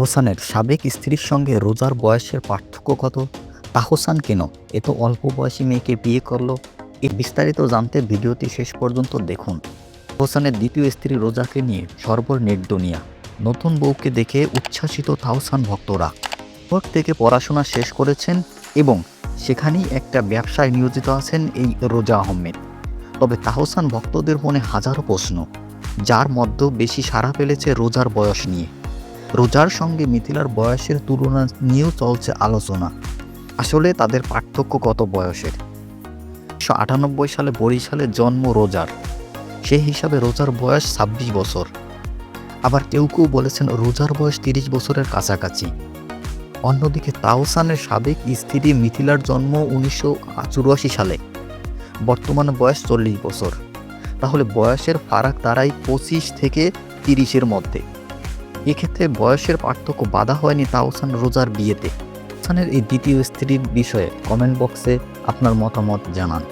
হোসানের সাবেক স্ত্রীর সঙ্গে রোজার বয়সের পার্থক্য কত? তাহসান কেন এত অল্প বয়সী মেয়েকে বিয়ে করল? এ বিস্তারিত জানতে ভিডিওটি শেষ পর্যন্ত দেখুন। হোসানের দ্বিতীয় স্ত্রী রোজাকে নিয়ে সর্বর নেট দুনিয়া। নতুন বউকে দেখে উচ্ছ্বাসিত তাহসান ভক্তরা। ভোর থেকে পড়াশোনা শেষ করেছেন এবং সেখানেই একটা ব্যবসায় নিয়োজিত আছেন এই রোজা আহমেদ। তবে তাহসান ভক্তদের মনে হাজারো প্রশ্ন, যার মধ্যেও বেশি সাড়া ফেলেছে রোজার বয়স নিয়ে। রোজার সঙ্গে মিথিলার বয়সের তুলনা নিয়েও চলছে আলোচনা। আসলে তাদের পার্থক্য কত বয়সের? উনিশশো আটানব্বই সালে বরিশালে জন্ম রোজার। সেই হিসাবে রোজার বয়স ছাব্বিশ বছর। আবার কেউ কেউ বলেছেন রোজার বয়স তিরিশ বছরের কাছাকাছি। অন্যদিকে তাওসানের সাবেক স্ত্রী মিথিলার জন্ম উনিশশো চুরাশি সালে। বর্তমানে বয়স চল্লিশ বছর। তাহলে বয়সের ফারাক দাঁড়ায় পঁচিশ থেকে তিরিশের মধ্যে। এক্ষেত্রে বয়সের পার্থক্য বাধা হয়নি তাওসান রোজার বিয়েতে। তাওসানের এই দ্বিতীয় স্ত্রীর বিষয়ে কমেন্ট বক্সে আপনার মতামত জানান।